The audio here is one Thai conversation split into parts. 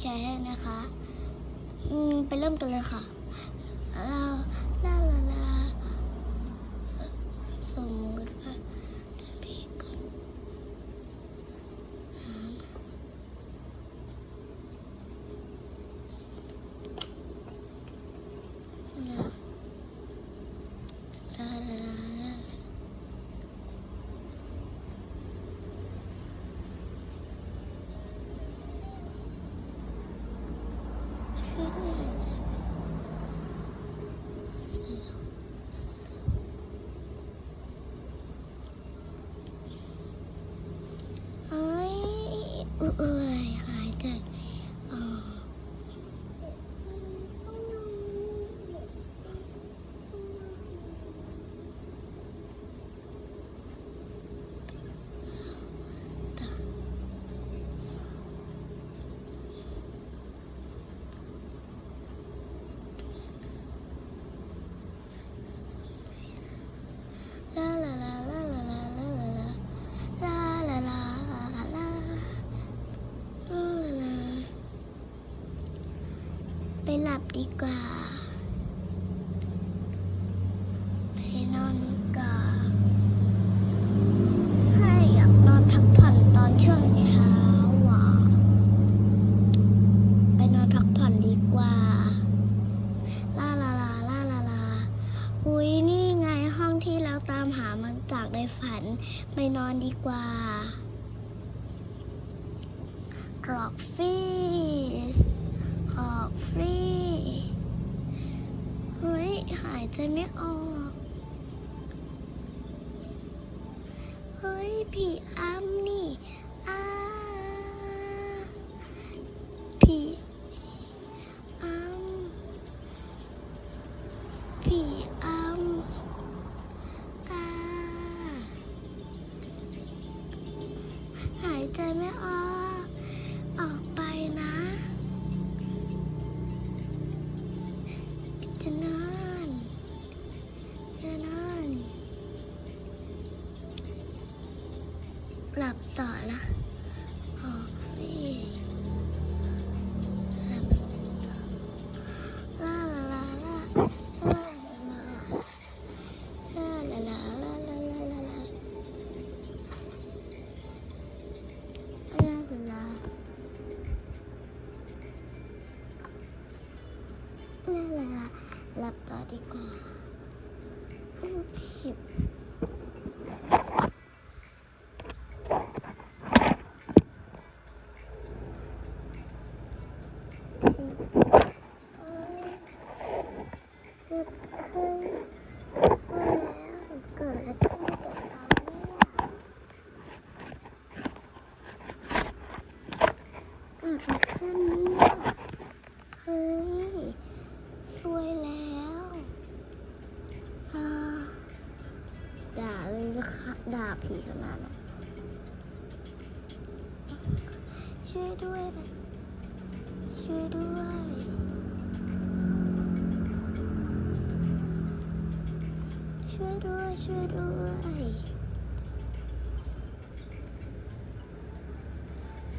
แชร์ให้นะคะ อืม ไปเริ่มกันเลยค่ะเรา หลับดีกว่า ไปนอนกว่าให้อยากนอนพักผ่อนตอนเช้าว่ะไปนอนพักผ่อนดีกว่า ลาลาลาลาลาลาอ้ยนี่ไงห้องที่เราตามหามัจากในฝัน ไปนอนดีกว่ากรอกฟิ หายใจไม่ออก เฮ้ย ผีอ้ํนี่อ้าผีอ้ำผีอ้ํอ้าหายใจไม่ออก ออกไปนะ tonight. ลาลาหลับต่อดีกว่าอืมผิดเกิดขึ้น ผีขนาดนั้นช่วยด้วยนะช่วยด้วยช่วยด้วยช่วยด้วย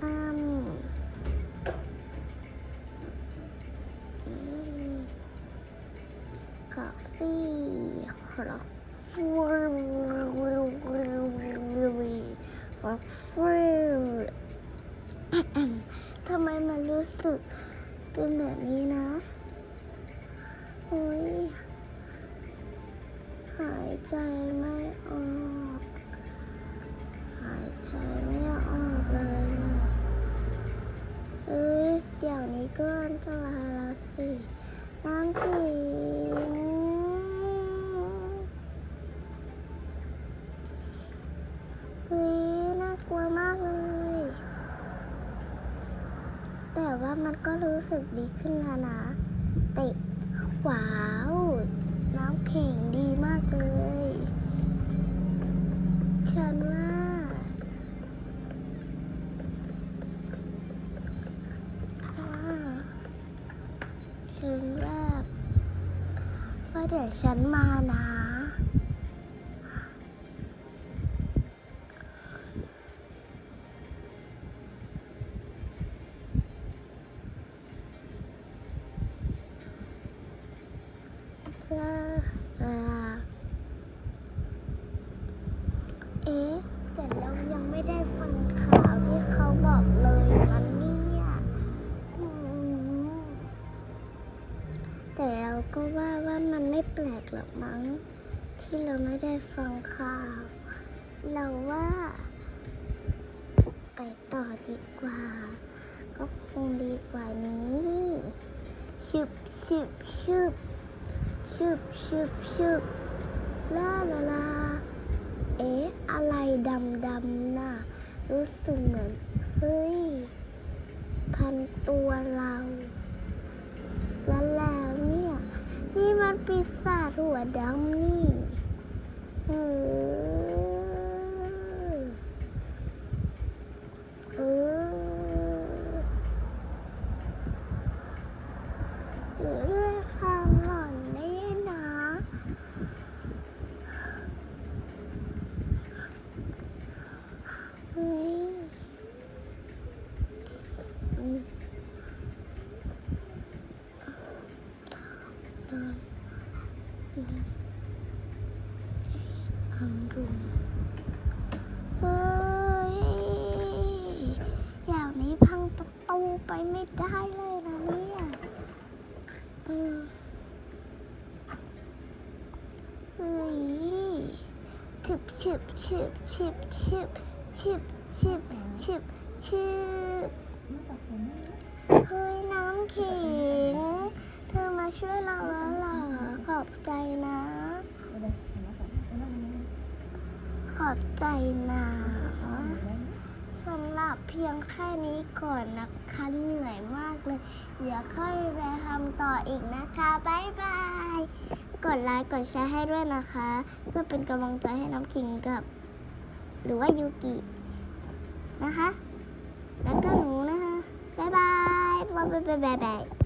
อืมกาแฟครับ ฟูวิววิววิววิววิวทำไมมันรู้สึกเป็นแบบนี้นะโอ้ยหายใจไม่ออกหายใจไม่ออกเลยนะเอ้ยอย่างนี้ก็อันตรายแล้วสิน้ำขิงเฮ้ยน่ากลัวมากเลย แต่ว่ามันก็รู้สึกดีขึ้นแล้วนะเตะ ว้าว น้ำแข็งดีมากเลย ฉันว่าว่าฉันว่าว่าเดี๋ยวฉันมานะ เอ๊ะแต่เรายังไม่ได้ฟังข่าวที่เขาบอกเลยนะเนี่ยแต่เราก็ว่าว่ามันไม่แปลกหรอกมั้ง ที่เราไม่ได้ฟังข่าว เราว่า ไปต่อดีกว่า ก็คงดีกว่านี้ ชึบชึบชึบ ชึบชึบชึบลาลาลา เอ๊ะ อะไรดำดำน่ะ รู้สึกเหมือน เฮ้ย พันตัวเราแล้วแล้วเนี่ย นี่มันปีศาจหัวดำนี่เออ ทำรุมเฮ้ย อย่างนี้พังประตูไปไม่ได้เลยนะเนี่ยอืมเฮ้ยฉึบฉึบฉึบฉึบฉึบฉึบฉึบฉึบฉึบเฮ้ยน้ำขิง เธอมาช่วยเราแล้วเหรอ ขอบใจนะ ข อบใจนะสำหรับเพียงแค่นี้ก่อนนะคะเหนื่อยมากเลย เดี๋ยวค่อยไปทำต่ออีกนะคะบ๊ายบาย กดไลค์กดแชร์ให้ด้วยนะคะ เพื่อเป็นกำลังใจให้น้ำคิงกับ หรือว่ายูกินะคะ แล้วก็หนูนะคะบ๊ายบายบ๊ายบายบ๊ายบายบ๊ายบาย